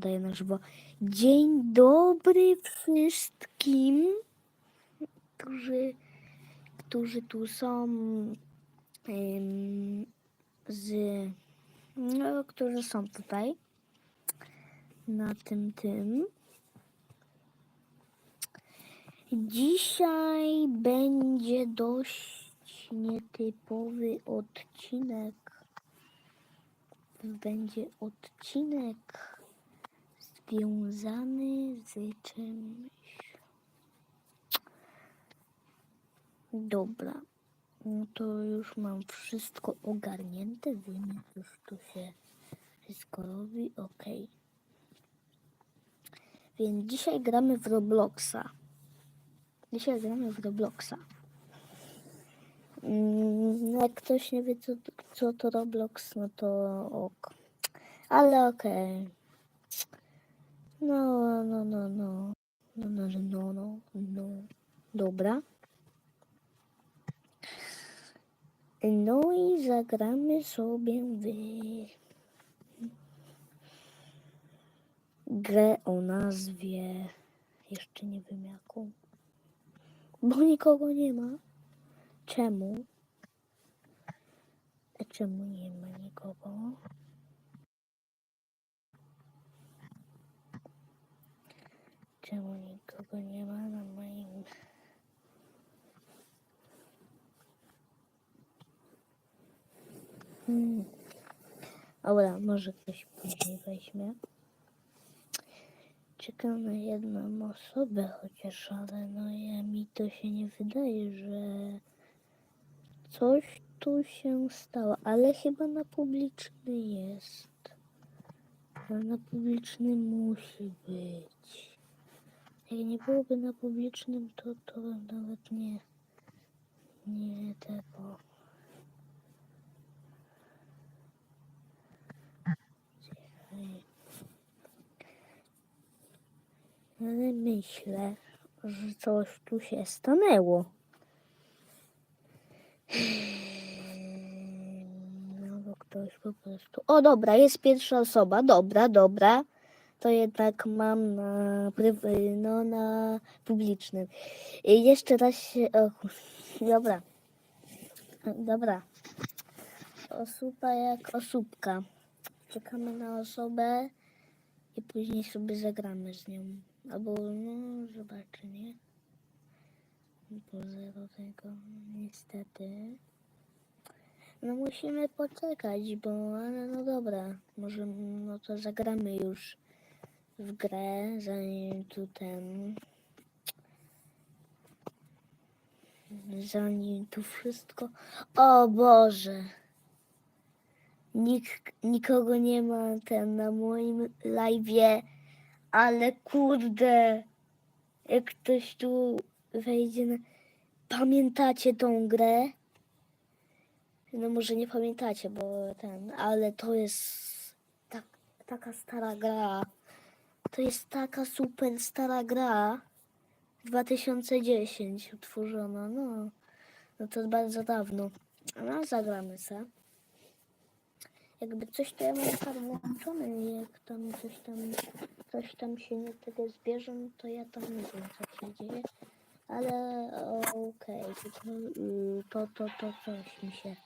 nadaje na żywo. Dzień dobry wszystkim, którzy, którzy tu są em, z, no, którzy są tutaj na tym tym. Dzisiaj będzie dość nietypowy odcinek. Będzie odcinek związany z czymś. Dobra. No to już mam wszystko ogarnięte. Wiem, już tu się wszystko robi. Ok. Więc dzisiaj gramy w Robloxa. Dzisiaj gramy w Robloxa. Mm, Jak ktoś nie wie, co, co to Roblox, no to ok. Ale okej. No, no, no, no. No, no, no, no, no, no. Dobra. No i zagramy sobie w grę o nazwie jeszcze nie wiem jaką. Bo nikogo nie ma. Czemu? Czemu nie ma nikogo? Czemu nikogo nie ma na moim... Hmm. Może ktoś później weźmie. Czekam na jedną osobę chociaż, ale no ja mi to się nie wydaje, że coś tu się stało, ale chyba na publiczny jest. Na publiczny musi być. Jak nie byłoby na publicznym, to to nawet nie nie tego. Ale myślę, że coś tu się stanęło. No bo ktoś po prostu. O dobra, jest pierwsza osoba. Dobra, dobra. To jednak mam na, pryw- no, na publicznym. I jeszcze raz się. O, dobra. Dobra. Osóba jak osóbka. Czekamy na osobę i później sobie zagramy z nią. Albo no zobaczy, nie? Po zero tego niestety. No musimy poczekać, bo ale no dobra, może no to zagramy już w grę, zanim tu ten zanim tu wszystko. O Boże! Nik, nikogo nie ma ten na moim live'ie, ale kurde, jak ktoś tu wejdzie na... Pamiętacie tą grę? No może nie pamiętacie, bo ten, ale to jest tak, taka stara gra. To jest taka super stara gra. 2010 utworzona, no. No to bardzo dawno. No zagramy se. Jakby coś to ja mam tak włączone jak tam coś tam coś tam się nie tego zbierze, no to ja tam nie wiem co się dzieje. Ale okej, to, y, to, to, to coś mi się.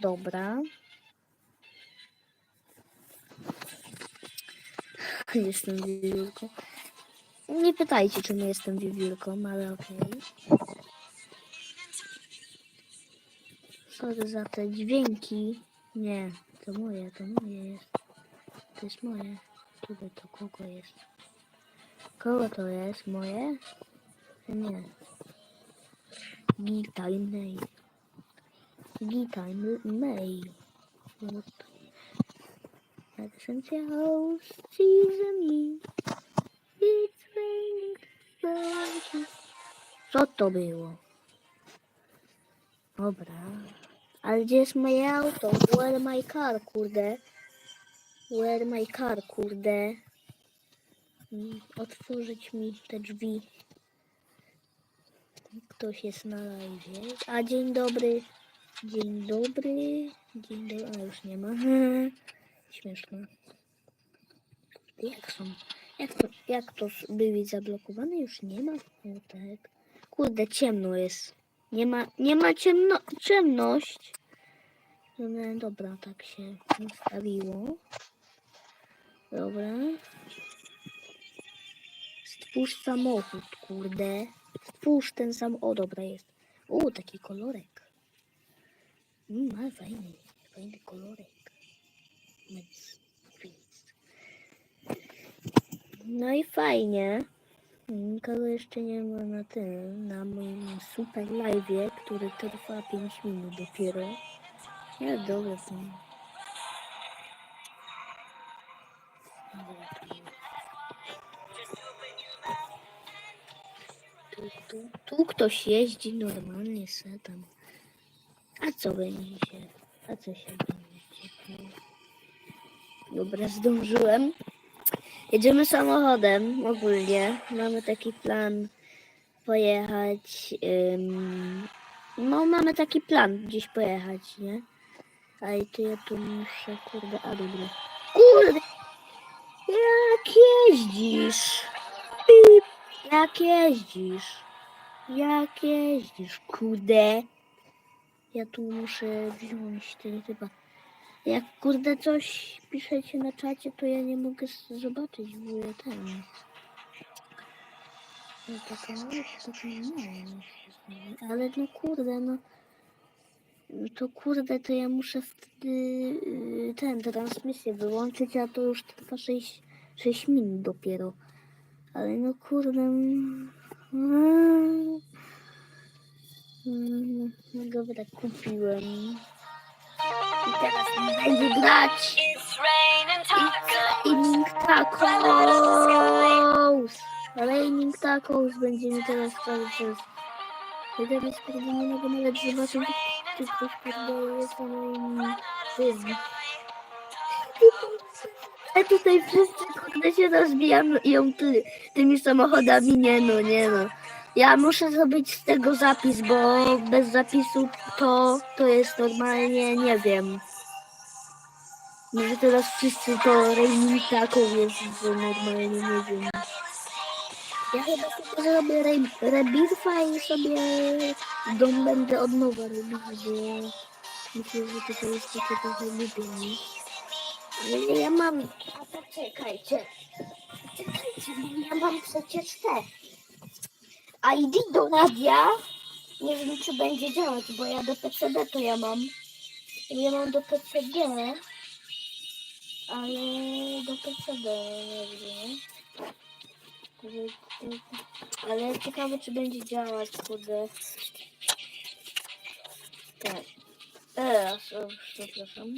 Dobra. Jestem wiewiórką. Nie pytajcie, czemu jestem wiewiórką, ale okej. Sorry za te dźwięki. Nie, to moje, to moje jest. To jest moje. Tutaj to kogo jest? Kogo to jest? Moje? Nie. Gita i May. Gita i House, season me. It's raining, Co to było? Dobra. Ale gdzie jest moje auto? Where my car, kurde? Where my car, kurde? Mm, Otworzyć mi te drzwi. Ktoś jest na live. A dzień dobry. Dzień dobry. Dzień dobry. A już nie ma. Śmieszne. Jak są? Jak to, jak to byli zablokowane? Już nie ma? Kurde, ciemno jest. Nie ma, nie ma ciemno, ciemność. No, no, dobra, tak się ustawiło. Dobra. Stwórz samochód, kurde. Stwórz ten sam. O, dobra jest. O, taki kolorek. Mm, fajny, fajny kolorek. No i fajnie. Nikogo jeszcze nie ma na tym, na moim super live'ie, który trwa 5 minut dopiero. Ja. Dobra, to- Tu, tu, tu ktoś jeździ normalnie se tam. A co będzie się? A co się będzie? Dobra, zdążyłem. Jedziemy samochodem ogólnie. Mamy taki plan pojechać. ym, no, mamy taki plan gdzieś pojechać, nie? Ale to ja tu muszę, kurde, a dobra. Kurde! Jak jeździsz? Pip, jak jeździsz? Jak jeździsz, kurde? Ja tu muszę wziąć ten chyba. Jak kurde coś piszecie na czacie, to ja nie mogę zobaczyć w ogóle ten. No taka myśl. Ale no kurde, no. no To kurde, to ja muszę wtedy y, ten transmisję wyłączyć, a to już trwa 6, 6 minut dopiero. Ale no kurde. mm, mm, No dobra, kupiłem. I teraz będzie grać. It's raining tacos. Raining Tacos! Raining Tacos będzie mi teraz cały czas. Ja teraz kurde nie mogę nawet zobaczyć, czy ktoś kurde jest na moim tym. A tutaj wszyscy kurde się rozbijają ty, tymi samochodami. Nie no, nie no. Ja muszę zrobić z tego zapis, bo bez zapisu to, to jest normalnie, nie wiem. Może teraz wszyscy to Taco jest, że normalnie nie wiem. Ja chyba sobie zrobię re- rebirfa i sobie dom będę od nowa robić, bo myślę, że to jest takie trochę głupie? Ale ja mam... A poczekajcie. Czekajcie, ja mam przecież te ID do radia. Nie wiem, czy będzie działać, bo ja do PCD to ja mam. Ja mam do PCD. Ale do PCD nie wiem. Ale ciekawe czy będzie działać, kurde. Tak. O, przepraszam.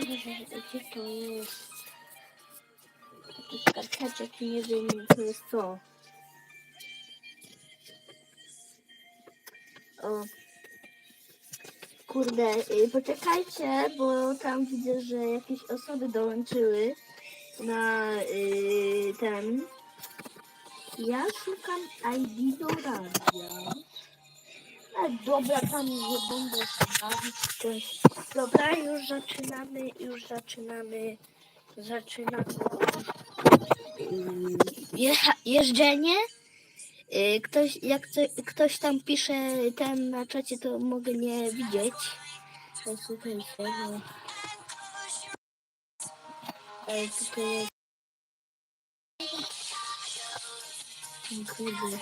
Gdzie to jest? Karteczek i nie wiem to jest co. O. Kurde, y, poczekajcie, bo tam widzę, że jakieś osoby dołączyły na y, ten. Ja szukam ID do radia. A dobra, tam nie będę się bawić. Coś. Dobra, już zaczynamy, już zaczynamy, zaczynamy. Y, Jecha, jeżdżenie. Y, Ktoś, jak co- ktoś tam pisze ten na czacie, to mogę nie widzieć. Posłuchajcie, bo... Ale tutaj. Kurde.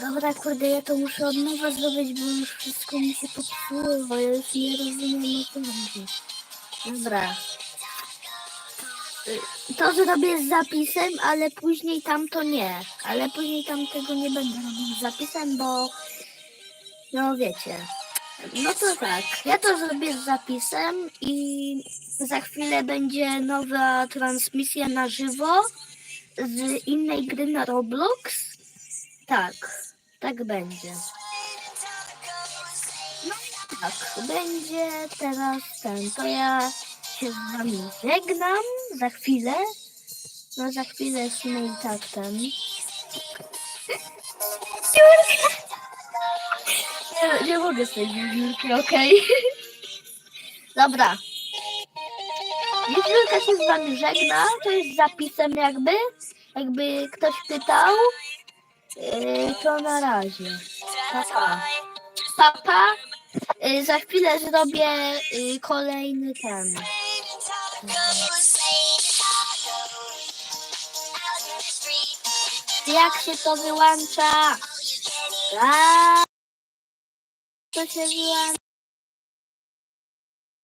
Dobra, kurde, ja to muszę od nowa zrobić, bo już wszystko mi się popsuło, bo ja już nie rozumiem co. Dobra. To zrobię z zapisem, ale później tamto nie. Ale później tam tego nie będę robił z zapisem, bo no wiecie. No to tak, ja to zrobię z zapisem i za chwilę będzie nowa transmisja na żywo z innej gry na Roblox. Tak, tak będzie. No tak, będzie teraz ten, to ja się z wami żegnam za chwilę. No za chwilę sumie i tak ten. Nie, nie mogę sobie Julki, okej. Dobra. Wiewiórka się z wami żegna, to jest zapisem jakby, jakby ktoś pytał, yy, to na razie. Papa. Papa, yy, za chwilę zrobię yy, kolejny ten. Jak się to wyłącza? A, to się wyłącza.